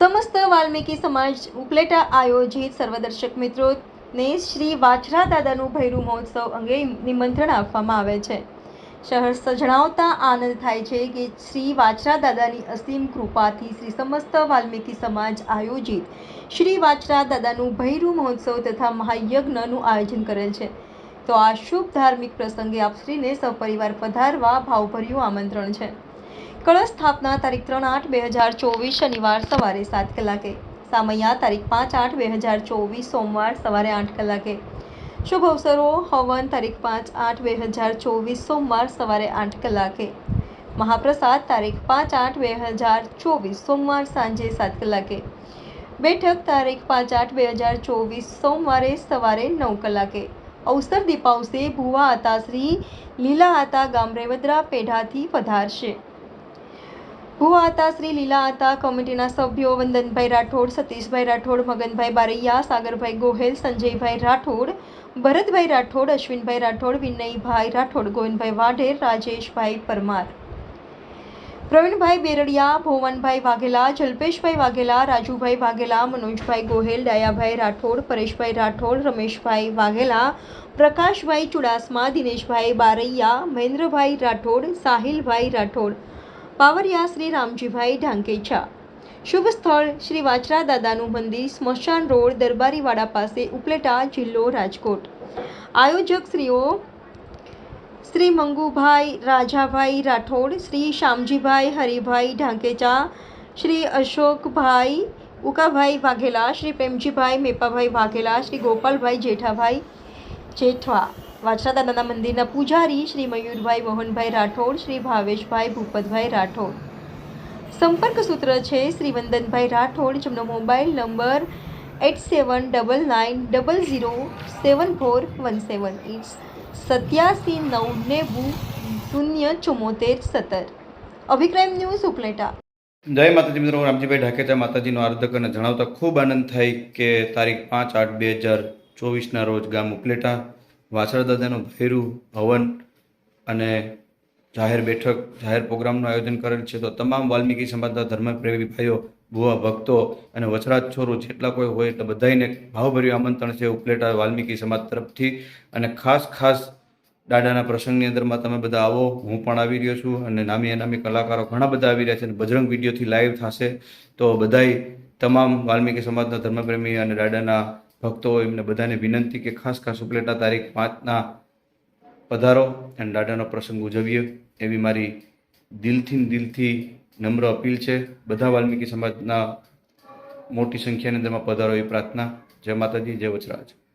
સમસ્ત વાલ્મીકી સમાજ ઉપલેટા આયોજિત સર્વદર્શક મિત્રોને શ્રી વાછરા દાદાનું ભૈરુ મહોત્સવ અંગે નિમંત્રણ આપવામાં આવે છે. શહેર જણાવતા આનંદ થાય છે કે શ્રી વાછરા દાદાની અસીમ કૃપાથી શ્રી સમસ્ત વાલ્મીકી સમાજ આયોજિત શ્રી વાછરા દાદાનું ભૈરુ મહોત્સવ તથા મહાયજ્ઞનું આયોજન કરેલ છે. તો આ શુભ ધાર્મિક પ્રસંગે આપશ્રીને સપરિવાર પધારવા ભાવભર્યું આમંત્રણ છે. કળશ સ્થાપના તારીખ ત્રણ આઠ બે હજાર ચોવીસ શનિવાર સવારે સાત કલાકે. સામૈયા તારીખ પાંચ આઠ બે હજાર ચોવીસ સોમવાર સવારે આઠ કલાકે. શુભ અવસરો, હવન તારીખ પાંચ આઠ બે હજાર ચોવીસ સોમવાર સવારે આઠ કલાકે. મહાપ્રસાદ તારીખ પાંચ આઠ બે હજાર ચોવીસ સોમવાર સાંજે સાત કલાકે. બેઠક તારીખ પાંચ આઠ બે હજાર ચોવીસ સોમવારે સવારે નવ કલાકે. અવસર દીપાવશે ભુવા આતાશ્રી લીલા આતા ગામ રેવદરા પેઢાથી પધારશે. ભુવા આતા શ્રી લીલા હતા કમિટીના સભ્યો વંદનભાઈ રાઠોડ, સતીશભાઈ રાઠોડ, મગનભાઈ બારૈયા, સાગરભાઈ ગોહેલ, સંજયભાઈ રાઠોડ, ભરતભાઈ રાઠોડ, અશ્વિનભાઈ રાઠોડ, વિનયભાઈ રાઠોડ, ગોવિંદભાઈ વાઢેર, રાજેશભાઈ પરમાર. પ્રવીણભાઈ બેરડિયા, ભુવનભાઈ વાઘેલા, જલ્પેશભાઈ વાઘેલા, રાજુભાઈ વાઘેલા, મનોજભાઈ ગોહેલ, ડાયાભાઈ રાઠોડ, પરેશભાઈ રાઠોડ, રમેશભાઈ વાઘેલા, પ્રકાશભાઈ ચુડાસમા, દિનેશભાઈ બારૈયા, મહેન્દ્રભાઈ રાઠોડ, સાહિલભાઈ રાઠોડ. પાવરિયા શ્રી રામજીભાઈ ઢાંકેચા. શુભ સ્થળ શ્રી વાછરા દાદાનું મંદિર સ્મશાન રોડ દરબારીવાડા પાસે ઉપલેટા જિલ્લો રાજકોટ. આયોજક શ્રીઓ શ્રી મંગુભાઈ રાજાભાઈ રાઠોડ, શ્રી શામજીભાઈ હરિભાઈ ઢાંકેચા, શ્રી અશોકભાઈ ઉકાભાઈ વાઘેલા, શ્રી પ્રેમજીભાઈ મેપાભાઈ વાઘેલા, શ્રી ગોપાલભાઈ જેઠાભાઈ જેઠવા. વાછરા દાદાના મંદિરના પૂજારી શ્રી મયુરભાઈ મોહનભાઈ રાઠોડ, શ્રી ભાવેશભાઈ ભૂપતભાઈ રાઠોડ. સંપર્ક સૂત્ર છે શ્રી વંદનભાઈ રાઠોડ, જેમનો mobile number eight seven double nine double zero seven four one seven. It's સત્યાસી નવ નેવું શૂન્ય ચુમ્મોતેર સત્તર. અભિક્રાઇમ ન્યૂઝ ઉપલેટા. જય માતાજી મિત્રો રામજીભાઈ ઢાકેચા, માતાજીનો આરાધક અને જણાવતા ખૂબ આનંદ થાય કે તારીખ પાંચ આઠ બે હજાર ચોવીસના રોજ ગામ ઉપલેટા વાછળ દાદાનું ભૈરું હવન અને જાહેર બેઠક, જાહેર પ્રોગ્રામનું આયોજન કરેલ છે. તો તમામ વાલ્મીકી સમાજના ધર્મપ્રેમી ભાઈઓ, ભુવા ભક્તો અને વછરાજ છોરો જેટલા કોઈ હોય એટલે બધાને ભાવભર્યું આમંત્રણ છે ઉપલેટા વાલ્મીકી સમાજ તરફથી. અને ખાસ ખાસ દાદાના પ્રસંગની અંદરમાં તમે બધા આવો. હું પણ આવી રહ્યો છું અને નામી અનામી કલાકારો ઘણા બધા આવી રહ્યા છે અને બજરંગ વિડીયોથી લાઈવ થશે. તો બધાય તમામ વાલ્મીકી સમાજના ધર્મપ્રેમી અને દાદાના ભક્તો એમને બધાને વિનંતી કે ખાસ ખાસ ઉપલેટા તારીખ પાંચના પધારો અને દાદાનો પ્રસંગ ઉજવીએ. એવી મારી દિલથી દિલથી નમ્ર અપીલ છે. બધા વાલ્મીકી સમાજના મોટી સંખ્યાની અંદરમાં પધારો એવી પ્રાર્થના. જય માતાજી, જય વચરાજ.